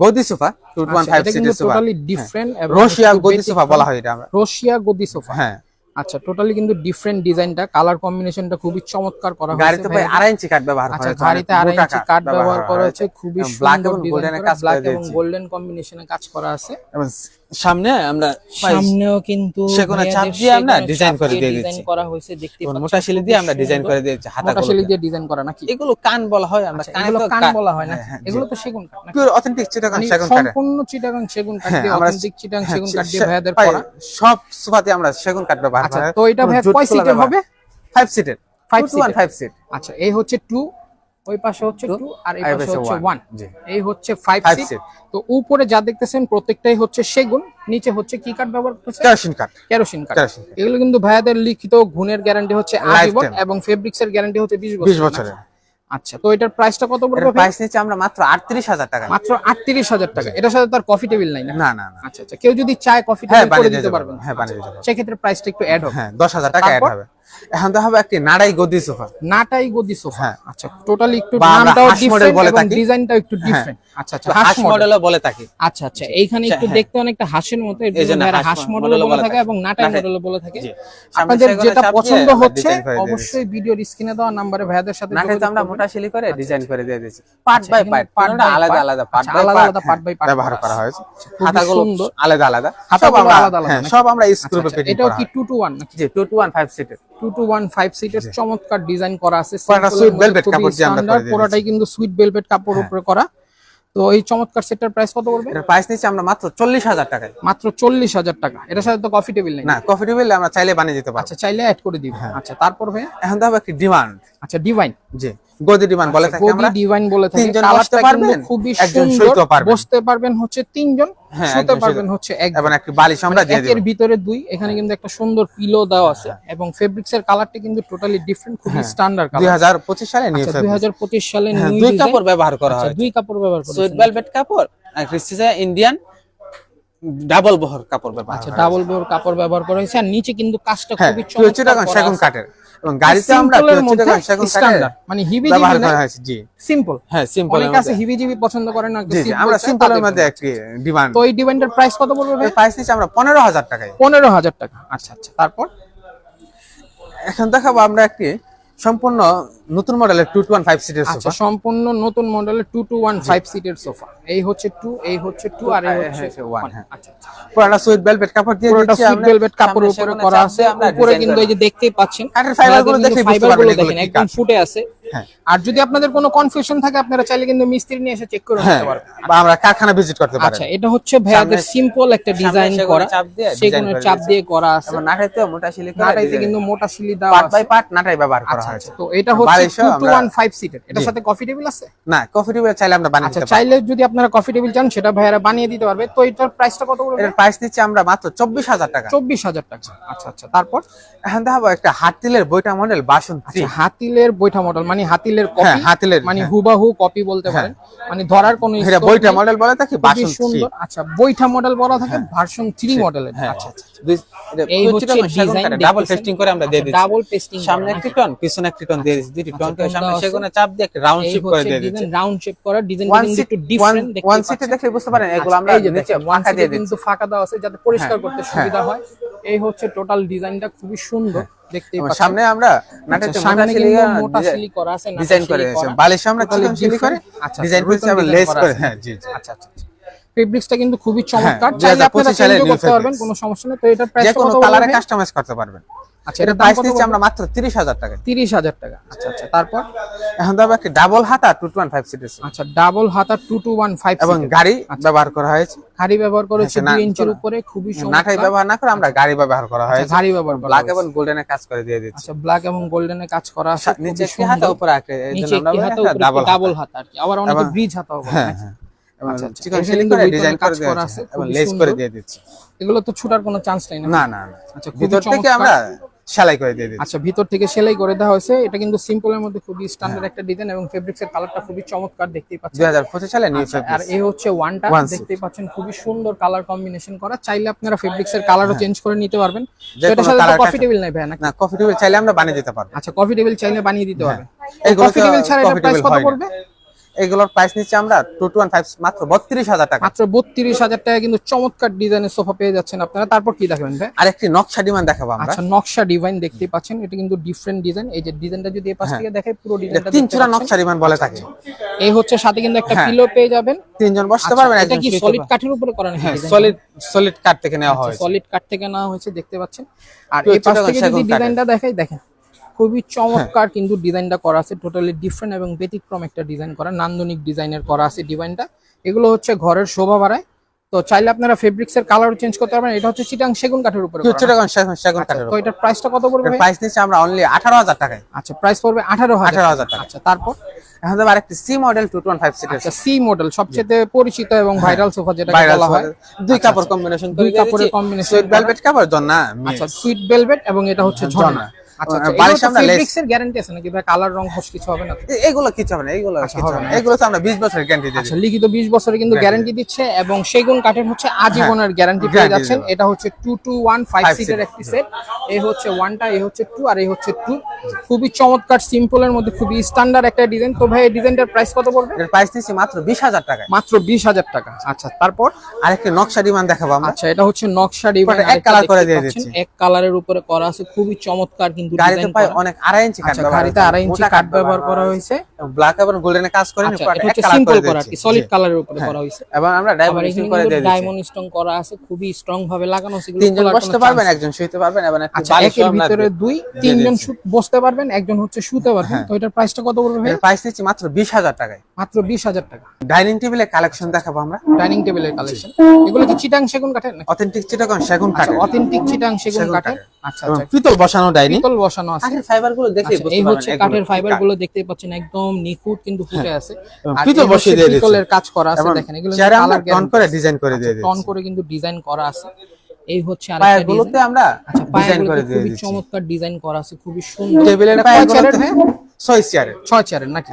গদি সোফা আচ্ছা, 215 এটা সোফা। টোটালি ডিফারেন্ট রশিয়া গদি সোফা বলা হয় এটা আমরা। রশিয়া গদি সোফা। হ্যাঁ। আচ্ছা টোটালি কিন্তু ডিফারেন্ট ডিজাইনটা কালার কম্বিনেশনটা খুবই চমৎকার করা হয়েছে গাড়িতে আড়াই ইঞ্চি কাঠ ব্যবহার করা হয়েছে, গাড়িতে আড়াই ইঞ্চি কাঠ ব্যবহার করা হয়েছে হয়েছে। খুবই এবং এবং golden কাজ ব্ল্যাক এবং গোল্ডেন কম্বিনেশনে কাজ করা আছে। এবং সামনে আমরা সামনেও কিন্তু সেগুনের চাপ দিয়ে আমরা ডিজাইন করে দিয়ে দিচ্ছি। করা হয়েছে দেখতে পাচ্ছেন মোটা শিলি দিয়ে আমরা ডিজাইন করে দিয়েছি হাতা মোটা শিলি দিয়ে ডিজাইন করা নাকি? এগুলো কান বলা হয় আমরা আচ্ছা, কানে এগুলো কান বলা হয় না? হ্যাঁ, হ্যাঁ, এগুলো তো সেগুন কাঠ নাকি? পিওর অথেন্টিক চিটাগাং মানে সেগুন কাঠের। সম্পূর্ণ চিটাগাং সেগুন কাঠ হ্যাঁ, দিয়ে আমরা- অথেন্টিক চিটাগাং হ্যাঁ, সেগুন কাঠ দিয়ে ভাইয়াদের করা? সব সোফাতে আমরা সেগুন কাঠ ব্যবহার আচ্ছা তো এটা জুট কয় সিটের হবে? ফাইভ সিটের Five five seat five seat আচ্ছা এই হচ্ছে টু ওই পাশে হচ্ছে Two, টু আর এই পাশে হচ্ছে one, ওয়ান জি। এই হচ্ছে ফাইভ Five সিট তো উপরে যা দেখতেছেন প্রত্যেকটাই হচ্ছে সেগুন নিচে হচ্ছে কি কাঠ ব্যবহার করছে কেরোসিন কাঠ কেরোসিন কাঠ এগুলো কিন্তু ভাইয়াদের লিখিত গুণের গ্যারান্টি হচ্ছে আজীবন এবং গ্যারান্টি হচ্ছে বিশ বিশ বছর বছরের। আচ্ছা তো এটার প্রাইসটা কত পড়বে প্রাইস নিচ্ছে আমরা মাত্র আটত্রিশ হাজার টাকা। মাত্র আটত্রিশ হাজার টাকা। এটার সাথে তার কফি টেবিল নাই না? না না আচ্ছা আচ্ছা। কেউ যদি চায় কফি হ্যাঁ টেবিল করে দিতে পারবেন। হ্যাঁ বানিয়ে দিতে পারবেন সেক্ষেত্রে প্রাইসটা একটু অ্যাড হবে। হ্যাঁ দশ হাজার টাকা অ্যাড হবে। এখন তো হবে একটি নাড়াই গদি সোফা। নাটাই গদি সোফা। হ্যাঁ। আচ্ছা টোটালি একটু নামটাও ডিফারেন্ট বলে থাকি। ডিজাইনটাও একটু হ্যাঁ। ডিফারেন্ট আচ্ছা আচ্ছা হাঁস হাঁস মডেল মডেলও বলে থাকি। আচ্ছা আচ্ছা এইখানে একটু হ্যাঁ। দেখতে অনেকটা হাঁসের মতো এর এই জন্য হাঁস হাঁস মডেল মডেলও বলে থাকে। এবং নাটাই নাটাই- মডেল বলে থাকে। আপনাদের যেটা পছন্দ হচ্ছে। অবশ্যই ভিডিওর স্ক্রিনে দেওয়া নাম্বারে ভাইয়াদের সাথে নাটাই আমরা মোটা শিলি করে ডিজাইন করে দিয়ে দিচ্ছি পার্ট আচ্ছা, বাই পার্ট by আলাদা আলাদা পার্ট আচ্ছা, বাই আলাদা পার্ট আলাদা part by part ব্যবহার করা হয়েছে। খাতাগুলো। আলাদা আলাদা। খাতাগুলো আলাদা আলাদা হ্যাঁ, সব আমরা আচ্ছা, স্ক্রুপে আচ্ছা, ফিটিং করা কি হয়। টু টু ওয়ান নাকি জি 2215 সিটের টু টু ওয়ান ফাইভ সিটের চমৎকার ডিজাইন করা আছে। পুরোটাই কিন্তু সুইট বেলভেট কাপড় উপরে করা। তো এই চমৎকার সেটটার প্রাইস কত পড়বে? প্রাইস নিচ্ছে আমরা মাত্র চল্লিশ হাজার টাকায়। মাত্র চল্লিশ হাজার টাকা। এটার সাথে তো কফি টেবিল নেই। না কফি টেবিল আমরা চাইলে বানিয়ে দিতে আচ্ছা চাইলে অ্যাড করে দিবে। হ্যাঁ। আচ্ছা তারপর ভাই এখন একটি ডিমান্ড আচ্ছা ডিভাইন জি গদি ডিমান্ড বলে থাকি আমরা। গদি ডিভাইন বলে থাকি। তিনজন বসতে পারবেন, খুবই সুন্দর। বসতে পারবেন হচ্ছে তিনজন হ্যাঁ, শুতে পারবেন হচ্ছে এক এবং একটি বালিশ আমরা দিয়ে একের দিব। ভিতরে দুই এখানে কিন্তু একটা সুন্দর পিলো দেওয়া আছে। এবং ফেব্রিক্স এর কালারটা কিন্তু টোটালি ডিফারেন্ট খুবই স্ট্যান্ডার্ড হ্যাঁ। দুই কালার হাজার পঁচিশ সালে নিউ আচ্ছা দুই হাজার পঁচিশ সালে হ্যাঁ, new দুই কাপড় ব্যবহার করা আচ্ছা, হয় দুই কাপড় ব্যবহার করা সুইট করেছেন ভেলভেট কাপড় আর ক্রিস্টিজা ইন্ডিয়ান ডাবল বহর কাপড় ব্যবহার আচ্ছা ডাবল বোর কাপড় ব্যবহার করা হয়েছে। আর নিচে কিন্তু কাজটা হ্যাঁ খুবই চমৎকার সেগুন। কাঠের। এবং গাড়িতে আমরা মানে হিবি জি। সিম্পল হ্যাঁ সিম্পল অনেক আছে হিবিজিবি পছন্দ করেন না জি আমরা সিম্পলের মধ্যে একটি ডিমান্ড তো এই ডিভাইনটার প্রাইস কত পড়বে ভাই? প্রাইস নিচ্ছি আমরা পনেরো হাজার টাকায়। পনেরো হাজার টাকা। আচ্ছা আচ্ছা তারপর? এখন দেখাবো আমরা একটি সম্পূর্ণ নতুন মডেলের টু টু ওয়ান ফাইভ সিটের আচ্ছা সোফা সম্পূর্ণ নতুন মডেলের টু টু ওয়ান ফাইভ সিটের সোফা এই হচ্ছে টু এই হচ্ছে টু আর এই হচ্ছে হ্যাঁ। আচ্ছা আচ্ছা পুরোটা সুইট ভেলভেট কাপড় দিয়ে পুরোটা সুইট আমরা। ভেলভেট কাপড়ের উপরে করা আছে উপরে কিন্তু এই যে দেখতেই পাচ্ছেন কাঠের ফাইবারগুলো দেখেন একদম ফুটে আছে। আর যদি আপনাদের কোনো কনফিউশন থাকে আপনারা চাইলে কিন্তু মিস্ত্রি নিয়ে এসে চেক করে হ্যাঁ নিতে পারবেন। বা আমরা কারখানা ভিজিট করতে পারি আচ্ছা এটা হচ্ছে ভাইয়াদের সিম্পল একটা ডিজাইন করা। সেগুলো চাপ দিয়ে করা আছে। নাটাইতে মোটা শিলি করে নাটাইতে কিন্তু মোটা শিলি দেওয়া পার্ট বাই পার্ট নাটাই ব্যবহার করা আচ্ছা হয়েছে। আচ্ছা, তো এটা হচ্ছে বালিশও টু টু আমরা- ওয়ান ফাইভ সিটের এটার সাথে কফি টেবিল আছে? না কফি টেবিল চাইলে আমরা বানিয়ে আচ্ছা দিতে পারি চাইলে যদি আপনারা কফি টেবিল চান সেটা ভাইয়ারা বানিয়ে দিতে পারবে। তো এটার প্রাইসটা কত পড়বে এর প্রাইস নিচ্ছি আমরা মাত্র চব্বিশ হাজার টাকা। চব্বিশ হাজার টাকা। আচ্ছা আচ্ছা তারপর? এখন দেখাবো একটা হাতিলের বইটা মডেল বাসন আচ্ছা হাতিলের বৈঠা মডেল মানে হাতিলের হ্যাঁ কপি হাতিলের মানে হ্যাঁ। হুবাহু কপি বলতে পারেন। মানে ধরার কোনো এটা বইটা মডেল বলে থাকি বাসন সুন্দর। আচ্ছা বৈঠা মডেল বলা থাকে ভার্সন থ্রি মডেলের হ্যাঁ। আচ্ছা আচ্ছা এই হচ্ছে ডিজাইন ডাবল টেস্টিং করে আমরা দিয়ে দিচ্ছি। ডাবল সামনে একটি টন পিছনে একটি টন দিয়ে দিচ্ছি। দুটি টন আচ্ছা, সামনে। সেগুনে চাপ দিয়ে একটা রাউন্ড শেপ করে দিয়ে দিচ্ছি। রাউন্ড শেপ করা। ডিজাইন কিন্তু একটু ডিফারেন্ট দেখতে ওয়ান সিটে দেখলে বুঝতে পারেন এগুলো আচ্ছা, আমরা নিচে ফাঁকা দিয়ে দিচ্ছি। কিন্তু ফাঁকা দেওয়া আছে যাতে পরিষ্কার করতে হ্যাঁ। সুবিধা হয়। এই হচ্ছে টোটাল ডিজাইনটা খুবই সুন্দর। দেখতেই পাচ্ছেন। সামনে আমরা আচ্ছা, মোটা সামনে কিন্তু মোটা শিলি করা আছে ডিজাইন করে করা। বালিশ আমরা চিকন করে। আচ্ছা, ডিজাইন আচ্ছা, আবার design লেস করে হ্যাঁ জি আচ্ছা আচ্ছা। ফেব্রিক্সটা কিন্তু খুবই চমৎকার। হ্যাঁ, চাইলে আপনারা 2025 সালে চেঞ্জও new করতে পারবেন কোনো সমস্যা নেই। তো এটার প্রাইস কত কালারে কাস্টমাইজ করতে পারবেন। আচ্ছা এটা প্রাইস নিচ্ছি আমরা মাত্র তিরিশ হাজার টাকা তিরিশ হাজার টাকা। আচ্ছা আচ্ছা তারপর? এখন তো একটি ডাবল হাতা টু টু ওয়ান ফাইভ সিটের আচ্ছা ডাবল হাতা টু টু ওয়ান ফাইভ এবং গাড়ি ব্যবহার করা হয়েছে। গাড়ি ব্যবহার করেছে আচ্ছা, না, ইঞ্চির উপরে খুবই নাটাই চমৎকার। ব্যবহার না করে আমরা গাড়ি ব্যবহার করা আচ্ছা, হয়েছে। গাড়ি ব্যবহার করা ব্ল্যাক এবং গোল্ডেনের কাজ করে দিয়ে দিচ্ছি। আচ্ছা ব্ল্যাক এবং গোল্ডেনে কাজ করা আছে নিচে একটি হাতা উপরে একটা এই জন্য আমরা ডাবল হাতা আর কি। আবার অনেকে ব্রিজ হাতাও বলে। হ্যাঁ নাকি? হ্যাঁ। চিকন এখানে শিলি কিন্তু করে ডিজাইন করে করা আছে, এবং খুবই লেস করে সুন্দর। দিয়ে দিচ্ছি। এগুলো তো ছুটার কোনো চান্স নাই না? না না না। আচ্ছা ভিতর থেকে আমরা সেলাই করে দিয়ে দিচ্ছি। আচ্ছা ভিতর থেকে সেলাই করে দেওয়া হয়েছে। এটা কিন্তু সিম্পলের মধ্যে খুবই স্ট্যান্ডার্ড একটা ডিজাইন এবং ফেব্রিক্স এর কালারটা খুবই চমৎকার দেখতেই পাচ্ছেন। দুই হাজার পঁচিশ সালে নিউ আচ্ছা, আর এই হচ্ছে ওয়ানটা One দেখতেই পাচ্ছেন খুবই সুন্দর কালার কম্বিনেশন করা। চাইলে আপনারা ফেব্রিক্স এর কালারও চেঞ্জ করে নিতে পারবেন। সাথে কফি টেবিল নাই ভাই না কফি টেবিল চাইলে আমরা বানিয়ে দিতে পারব। আচ্ছা কফি টেবিল চাইলে বানিয়ে দিতে পারবে এগুলো কফি টেবিল ছাড়া এটার প্রাইস কত পড়বে? এগুলোর প্রাইস নিচ্ছি আমরা টু টু ফাইভ মাত্র বত্রিশ হাজার টাকা। মাত্র বত্রিশ হাজার টাকা কিন্তু চমৎকার ডিজাইনের সোফা পেয়ে যাচ্ছেন আপনারা। তারপর কি দেখবেন ভাই? আর একটি নকশা ডিমান্ড দেখাবো আমরা। আচ্ছা নকশা ডিজাইন দেখতে পাচ্ছেন। এটা কিন্তু ডিফারেন্ট ডিজাইন এই যে ডিজাইনটা যদি এই পাশ থেকে দেখাই পুরো ডিজাইনটা তিন চূড়া নকশা ডিমান্ড বলে থাকে। এই হচ্ছে সাথে কিন্তু একটা হ্যাঁ। পিলো পেয়ে যাবেন। তিনজন বসতে আচ্ছা, পারবেন এটা কি সলিড কাঠের উপরে করা নাকি হ্যাঁ সলিড সলিড কাঠ থেকে নেওয়া হয়েছে। সলিড কাঠ থেকে নেওয়া হয়েছে দেখতে পাচ্ছেন। আর এই পাশ থেকে যদি ডিজাইনটা দেখাই দেখেন। খুবই চমৎকার কিন্তু ডিজাইনটা করা আছে। টোটালি ডিফারেন্ট এবং ব্যতিক্রম একটা ডিজাইন করা নান্দনিক ডিজাইনের করা আছে ডিজাইনটা। এগুলো হচ্ছে ঘরের শোভা বাড়ায়। তো চাইলে আপনারা ফেব্রিক্স এর কালার চেঞ্জ করতে পারবেন। এটা হচ্ছে চিটাং সেগুন কাঠের উপরে করা। চিটাগাং সেগুন- আচ্ছা, কাঠের তো এটার প্রাইসটা কত পড়বে প্রাইস নিচ্ছি আমরা অনলি আঠারো হাজার টাকায়। আচ্ছা প্রাইস পড়বে আঠারো হাজার 18,000 টাকা। আচ্ছা তারপর? এখন যাবে আরেকটি C model two two one five সিটের আচ্ছা সি মডেল সবচেয়ে পরিচিত এবং ভাইরাল সোফা যেটা বলা হয়। দুই আচ্ছা, কাপড় আচ্ছা। কম্বিনেশন দুই কাপড়ের কম্বিনেশন সুইট। ভেলভেট কাপড় জন্য আচ্ছা সুইট ভেলভেট এবং এটা হচ্ছে ঝর্ণা। আচ্ছা আচ্ছা লেস এর গ্যারান্টি আছে নাকি? ভাই কালার রং খস কিছু হবে না এগুলো কিছু হবে না এগুলো আচ্ছা, কিছু হবে হবে না। না। এগুলো তো আমরা 20 বছরের গ্যারান্টি দিয়ে আচ্ছা লিখিত 20 বছরের কিন্তু গ্যারান্টি দিচ্ছে এবং সেগুন কাঠের হচ্ছে আজীবনের গ্যারান্টি পেয়ে যাচ্ছেন। এটা হচ্ছে 2215 Five একটি সেট এই হচ্ছে ওয়ানটা এই হচ্ছে টু আর এই হচ্ছে টু খুবই চমৎকার সিম্পলের মধ্যে খুবই স্ট্যান্ডার্ড একটা ডিজাইন তো ভাই এই ডিজাইনটার প্রাইস কত পড়বে? এর প্রাইস নিচ্ছি মাত্র 20000 টাকায়। মাত্র 20000 টাকা। আচ্ছা তারপর? আরেকটি নকশা ডিমান্ড দেখাবো আমরা। আচ্ছা এটা হচ্ছে নকশা ডিজাইন এক colour করে দিয়ে দিচ্ছি। এক কালারের উপরে করা আছে। খুবই চমৎকার কিন্তু গাড়িতে ডিজাইন অনেক আড়াই ইঞ্চি কাঠ আচ্ছা গাড়িতে আড়াই ইঞ্চি কাঠ ব্যবহার করা হয়েছে। ব্ল্যাক এবং গোল্ডেনে কাজ করে আচ্ছা এটা হচ্ছে সিম্পল করা আর সলিড কালারের উপরে করা হয়েছে। এবং আমরা ডায়মন্ড এখানে করে দিয়ে ডায়মন্ড স্টোন করা আছে খুবই স্ট্রং ভাবে লাগানো আছে তিনজন বসতে পারবেন একজন শুইতে পারবেন এবং আচ্ছা একের ভিতরে দুই তিনজন বসতে পারবেন একজন হচ্ছে শুতে পারবেন। তো এটার প্রাইসটা কত পড়বে ভাই প্রাইস নিচ্ছি মাত্র 20000 টাকায়। মাত্র বিশ হাজার টাকা। ডাইনিং টেবিলের কালেকশন দেখাবো আমরা। ডাইনিং টেবিলের কালেকশন এগুলো কি চিটাং সেগুন কাঠের নাকি? অথেন্টিক চিটাগং সেগুন আচ্ছা কাঠের। অথেন্টিক চিটাং সেগুন কাঠের। আচ্ছা আচ্ছা। পিতল বসানো ডাইনিং পিতল বসানো আছে। কাঠের ফাইবারগুলো দেখে আচ্ছা, এই হচ্ছে কাঠের ফাইবারগুলো দেখতে পাচ্ছেন একদম নিখুঁত কিন্তু ফুটে আছে। হ্যাঁ। এবং আর পিতল বসিয়ে দিয়ে পিতলের কাজ করা আছে দেখেন এগুলো কালার টন করে ডিজাইন করে দিয়ে টন করে কিন্তু ডিজাইন করা আছে। এই হচ্ছে আর পায়াগুলোতে আমরা আচ্ছা পায়াগুলোতে খুবই চমৎকার ডিজাইন করা আছে খুবই সুন্দর। টেবিলের পায়াগুলোতে? ভাই? ছয় চেয়ারের ছয় চেয়ারের নাকি?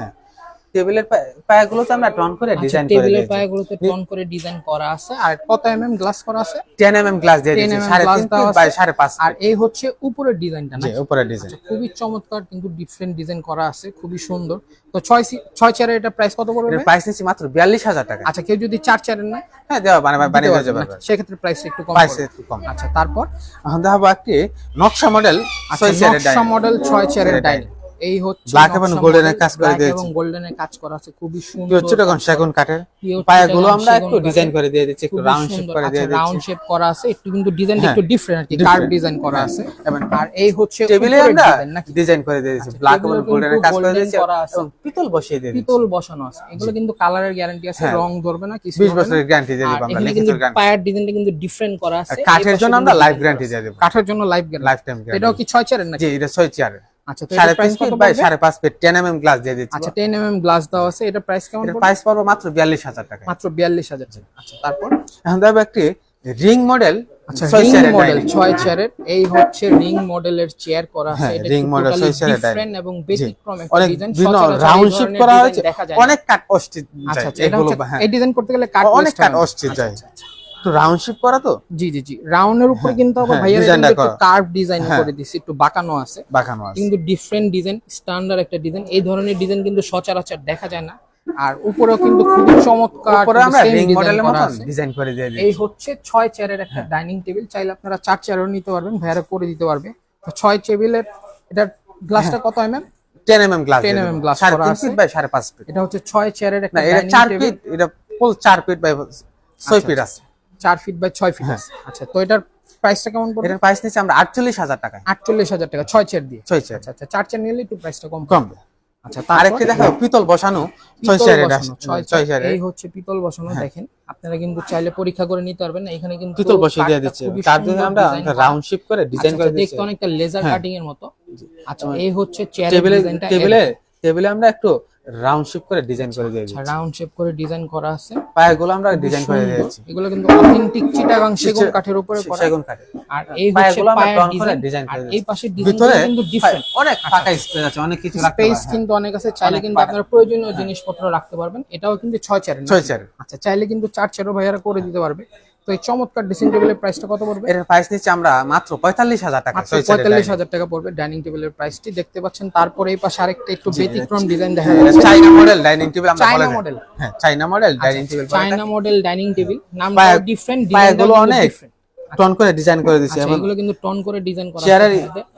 টেবিলের পায়াগুলোতে আমরা টন করে আচ্ছা ডিজাইন করে টেবিলের দিয়েছি। পায়াগুলোতে টন করে ডিজাইন করা আছে আর কত এমএম গ্লাস করা আছে? 10 এমএম গ্লাস দিয়ে দিয়েছি mm সাড়ে glass তিন দেওয়া ফিট আছে। বাই সাড়ে পাঁচ আর এই হচ্ছে উপরের ডিজাইনটা না? জি উপরে ডিজাইন খুবই চমৎকার কিন্তু ডিফারেন্ট ডিজাইন করা আছে খুবই সুন্দর। তো ছয় সি- ছয় চেয়ারের এটা প্রাইস কত পড়বে? এর প্রাইস নিচ্ছি মাত্র বিয়াল্লিশ হাজার টাকা। আচ্ছা কেউ যদি চার চেয়ারের নেয় হ্যাঁ দেওয়া মানে বানিয়ে দেওয়া যাবে। নাকি? সেক্ষেত্রে প্রাইস একটু কম প্রাইস একটু কম। আচ্ছা তারপর? দেখাবো একটি নকশা মডেল আচ্ছা ছয় চেয়ারের নকশা মডেল ছয় চেয়ারের চেয়ারের ডাইনিং এই হচ্ছে Black এবং কাজ করে দিয়েছি। এবং গোল্ডেন এর কাজ করা আছে খুবই সুন্দর। পিওর চিটাগং সেগুন কাঠের পায়াগুলো আমরা একটু ডিজাইন করে দিয়ে দিচ্ছি একটু রাউন্ড শেপ করে আচ্ছা দিয়ে রাউন্ড শেপ করা আছে একটু কিন্তু ডিজাইনটা হ্যাঁ, একটু ডিফারেন্ট আর কি কার্ভ ডিজাইন করা আছে। এবং আর এই হচ্ছে টেবিলে আমরা ডিজাইন করে দিয়ে দিচ্ছি আচ্ছা, ব্ল্যাক এবং কাজ করে দিয়েছি এবং পিতল বসিয়ে দিয়ে দিচ্ছি পিতল বসানো আছে। এগুলো কিন্তু কালারের গ্যারান্টি আছে হ্যাঁ। রং ধরবে না কিছু 20 বছরের গ্যারান্টি দিয়ে আমরা লিখিত গ্যারান্টি পায়ার ডিজাইনটা কিন্তু ডিফারেন্ট করা আছে। কাঠের জন্য আমরা লাইফ গ্যারান্টি দিয়ে দেবো। কাঠের জন্য লাইফ গ্যারান্টি লাইফ টাইম এটাও কি ছয় চেয়ারের নাকি? জি এটা ছয় চেয়ারের আচ্ছা তো সাড়ে প্রাইস ফিট বাই সাড়ে পাঁচ feet ten M M glass দিয়ে দিচ্ছি। আচ্ছা 10 এমএম গ্লাস দেওয়া আছে এটা প্রাইস কেমন প্রাইস পড়বে? মাত্র বিয়াল্লিশ হাজার টাকা মাত্র 42000 টাকা। আচ্ছা তারপর? এখন দেখব একটি রিং মডেল আচ্ছা রিং মডেল dining। ছয় চেয়ারের এই হচ্ছে রিং মডেলের চেয়ার করা আছে হ্যাঁ, এটা ring model, ছয় চেয়ারের ডিফারেন্ট এবং ব্যতিক্রম একটা অনেক ডিজাইন বিভিন্ন রাউন্ড শেপ করা হয়েছে অনেক কাট অস্থির আচ্ছা আচ্ছা এটা হ্যাঁ। এই ডিজাইন করতে গেলে কাট অনেক কাট যায়। একটু রাউন্ড শেপ করা তো? জি জি জি। রাউন্ডের উপরে কিন্তু আবার হ্যাঁ, ভাইয়া একটু কার্ভ ডিজাইন হ্যাঁ। করে দিছি একটু বাঁকানো আছে। বাঁকানো আছে। কিন্তু ডিফারেন্ট ডিজাইন স্ট্যান্ডার্ড একটা ডিজাইন এই ধরনের ডিজাইন কিন্তু সচরাচর দেখা যায় না। আর উপরেও কিন্তু খুবই চমৎকার উপরে আমরা রিং মডেলের করা ডিজাইন করে দিয়ে এই হচ্ছে ছয় চেয়ারের একটা হ্যাঁ। ডাইনিং টেবিল চাইলে আপনারা চার চেয়ারও নিতে পারবেন ভাইয়ারা করে দিতে পারবে। তো ছয় টেবিলের এটার গ্লাসটা হ্যাঁ। কত এমএম গ্লাস 10 mm glass করা আছে। ফিট বাই সাড়ে পাঁচ ফিট এটা হচ্ছে ছয় চেয়ারের একটা ডাইনিং চার টেবিল ফিট এটা ফুল চার ফিট বাই ছয় ফিট আছে। চার ফিট বাই ছয় ফিট হ্যাঁ। আচ্ছা তো এটার প্রাইসটা কেমন পড়বে? এটার প্রাইস নিচ্ছে আমরা আটচল্লিশ হাজার টাকা আটচল্লিশ হাজার টাকা ছয় চেয়ার দিয়ে? ছয় চেয়ার আচ্ছা আচ্ছা চার চেয়ার নিলে একটু প্রাইসটা কম কম আচ্ছা আরেকটি দেখো পিতল বসানো ছয় চেয়ারের ছয় ছয় চেয়ারের এই হচ্ছে পিতল বসানো দেখেন আপনারা কিন্তু চাইলে পরীক্ষা করে নিতে পারবেন। এখানে কিন্তু পিতল বসিয়ে দিয়ে দিচ্ছে। তার জন্য আমরা রাউন্ড শেপ করে ডিজাইন আচ্ছা, করে আচ্ছা, দেখতে অনেকটা লেজার কাটিং এর মতো। আচ্ছা এই হচ্ছে টেবিলে টেবিলে আমরা একটু রাউন্ড শেপ করে ডিজাইন করে দিয়ে দিচ্ছি। রাউন্ড শেপ করে ডিজাইন করা আছে। পায়াগুলো আমরা ডিজাইন করে দিয়েছি এগুলো কিন্তু অথেন্টিক চিটাগাং সেগুন কাঠের উপরে করা। সেগুন কাঠে আর এই পায়াগুলো আমরা টন করে ডিজাইন করে এই পাশের ভিতরে ডিজাইন কিন্তু ডিফারেন্ট অনেক ফাঁকা স্পেস আছে অনেক কিছু রাখতে স্পেস কিন্তু অনেক আছে চাইলে কিন্তু। আপনারা প্রয়োজনীয় জিনিসপত্র রাখতে পারবেন। এটাও কিন্তু ছয় চেয়ারের না? ছয় চেয়ারের আচ্ছা চাইলে কিন্তু চার চেয়ারও ভাইয়ারা করে দিতে পারবে। তো এই চমৎকার ড্রেসিং টেবিলের প্রাইসটা কত পড়বে? এর প্রাইস নিচ্ছে আমরা মাত্র পঁয়তাল্লিশ হাজার টাকা। মাত্র। হাজার টাকা পড়বে ডাইনিং টেবিলের প্রাইসটি দেখতে পাচ্ছেন তারপরে এই পাশে আরেকটা একটু ব্যতিক্রম ডিজাইন দেখা যাচ্ছে। চাইনা মডেল ডাইনিং টেবিল আমরা চায়না বলে হ্যাঁ China model dining table China model dining table নামটা ডিফারেন্ট পায়াগুলো অনেক টন করে ডিজাইন করে দিচ্ছি আচ্ছা এগুলো কিন্তু টন করে ডিজাইন করা চেয়ারের।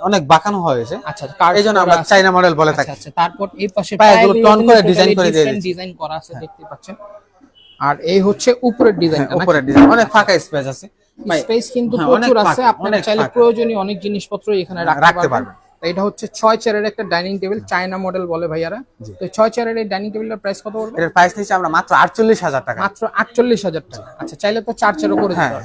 অনেক বাঁকানো হয়েছে। আচ্ছা কার্ড এই জন্য আমরা চাইনা মডেল বলে আচ্ছা থাকি। আচ্ছা তারপর এই পাশে পায়াগুলো টন করে design করে দিয়ে ডিজাইন ডিজাইন করা আছে দেখতে পাচ্ছেন। আর এই হচ্ছে উপরের ডিজাইন উপরের ডিজাইন অনেক ফাঁকা স্পেস আছে। স্পেস কিন্তু হ্যাঁ, প্রচুর আছে আপনার চাইলে প্রয়োজনীয় অনেক জিনিসপত্র এখানে রাখতে পারবেন। এটা হচ্ছে ছয় চেয়ারের একটা ডাইনিং টেবিল চায়না মডেল বলে ভাইয়ারা। তো ছয় চেয়ারের এই ডাইনিং টেবিলের প্রাইস কত পড়বে? এর প্রাইস নিচ্ছে আমরা মাত্র আটচল্লিশ হাজার টাকা। মাত্র আটচল্লিশ হাজার টাকা। আচ্ছা চাইলে তো চার চেয়ারও করে দিতে হ্যাঁ।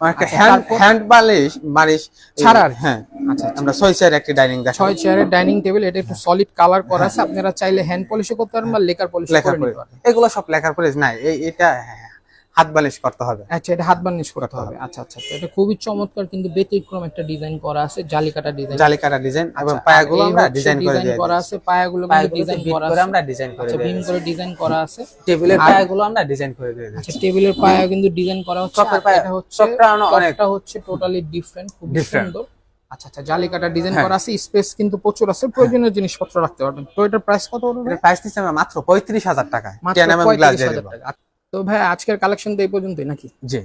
হ্যান্ড হ্যান্ড বালিশ বালিশ এই- ছাড়া আর কি? হ্যাঁ আচ্ছা আমরা ছয় চেয়ার একটি ডাইনিং দেখা ছয় চেয়ারের ডাইনিং টেবিল এটা একটু সলিড কালার করা আছে। আপনারা চাইলে হ্যান্ড পলিশও করতে পারেন বা লেখার পলিশ লেখার পারেন। এগুলো সব লেখার পলিশ নাই। এই এটা হাত বালিশ করতে হবে। আচ্ছা এটা হাত বার্নিশ করতে হবে। আচ্ছা আচ্ছা আচ্ছা। এটা খুবই চমৎকার কিন্তু ব্যতিক্রম একটা ডিজাইন করা আছে জালি কাটা ডিজাইন জালি কাটা ডিজাইন এবং পায়াগুলো আমরা ডিজাইন করে দিয়ে করা আছে পায়াগুলো কিন্তু ডিজাইন করা আছে। আমরা ডিজাইন করে আচ্ছা দিয়ে বিম করে ডিজাইন করা আছে। টেবিলের পায়াগুলো আমরা ডিজাইন করে দিয়ে দিই আচ্ছা টেবিলের পায়া কিন্তু ডিজাইন করা হচ্ছে এটা হচ্ছে চকটা অনেক- টপটা হচ্ছে টোটালি ডিফারেন্ট খুব সুন্দর। আচ্ছা আচ্ছা জালি কাটা ডিজাইন হ্যাঁ। করা আছে স্পেস কিন্তু প্রচুর আছে প্রয়োজনীয় জিনিসপত্র রাখতে পারবেন। তো এটার প্রাইস কত? এটার প্রাইস দিচ্ছি আমরা মাত্র পঁয়ত্রিশ হাজার টাকা মাত্র পঁয়ত্রিশ দিয়ে হাজার দেবো। টাকা। তো ভাই আজকের কালেকশন তো এই পর্যন্তই নাকি? জি।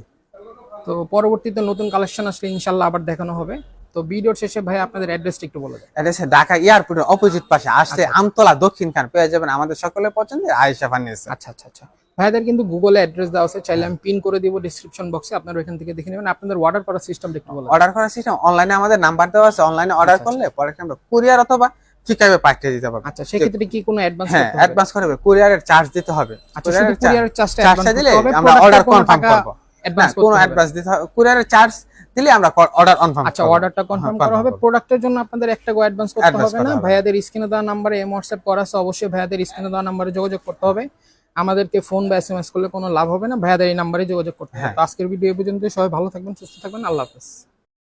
তো পরবর্তীতে নতুন কালেকশন আসলে ইনশাল্লাহ আবার দেখানো হবে। তো ভিডিওর শেষে ভাই আপনাদের অ্যাড্রেসটা একটু বলে দেন। হচ্ছে ঢাকা এয়ারপোর্টের অপোজিট পাশে আসছে আচ্ছা। আমতলা দক্ষিণ খান। পেয়ে যাবেন আমাদের সকলের পছন্দের আয়েশা ফার্নিচার আচ্ছা আচ্ছা আচ্ছা। ভাইদের কিন্তু গুগলে অ্যাড্রেস দেওয়া আছে চাইলে আমি পিন করে দিব ডিসক্রিপশন বক্সে আপনারা ওখান থেকে দেখে নেবেন। আপনাদের অর্ডার করার সিস্টেমটা একটু বলে অর্ডার করার সিস্টেম অনলাইনে আমাদের নাম্বার দেওয়া আছে। অনলাইনে অর্ডার আচ্ছা, করলে পরে আমরা কুরিয়ার অথবা ফিকাবে পাঠিয়ে দিতে পারব আচ্ছা সেক্ষেত্রে কি কোনো অ্যাডভান্স হ্যাঁ অ্যাডভান্স কুরিয়ারের চার্জ দিতে হবে। আচ্ছা শুধু কুরিয়ার চার্জটা চার্জটা দিলে আমরা অর্ডার কনফার্ম করব। অ্যাডভান্স কোনো অ্যাডভান্স দিতে হবে। কুরিয়ারের চার্জ দিলে আমরা অর্ডার কনফার্ম আচ্ছা অর্ডারটা কনফার্ম করা হবে। প্রোডাক্টের জন্য আপনাদের একটা গো অ্যাডভান্স করতে হবে না। ভাইয়াদের স্ক্রিনে দেওয়া নাম্বারে এম হোয়াটসঅ্যাপ করা আছে। অবশ্যই ভাইয়াদের স্ক্রিনে দেওয়া নাম্বারে যোগাযোগ করতে হবে। আমাদেরকে ফোন বা এসএমএস করলে কোনো লাভ হবে না। ভাইয়াদের এই নাম্বারে যোগাযোগ করতে হবে। হ্যাঁ। আজকের ভিডিও পর্যন্ত সবাই ভালো থাকবেন সুস্থ থাকবেন। আল্লাহ হাফেজ।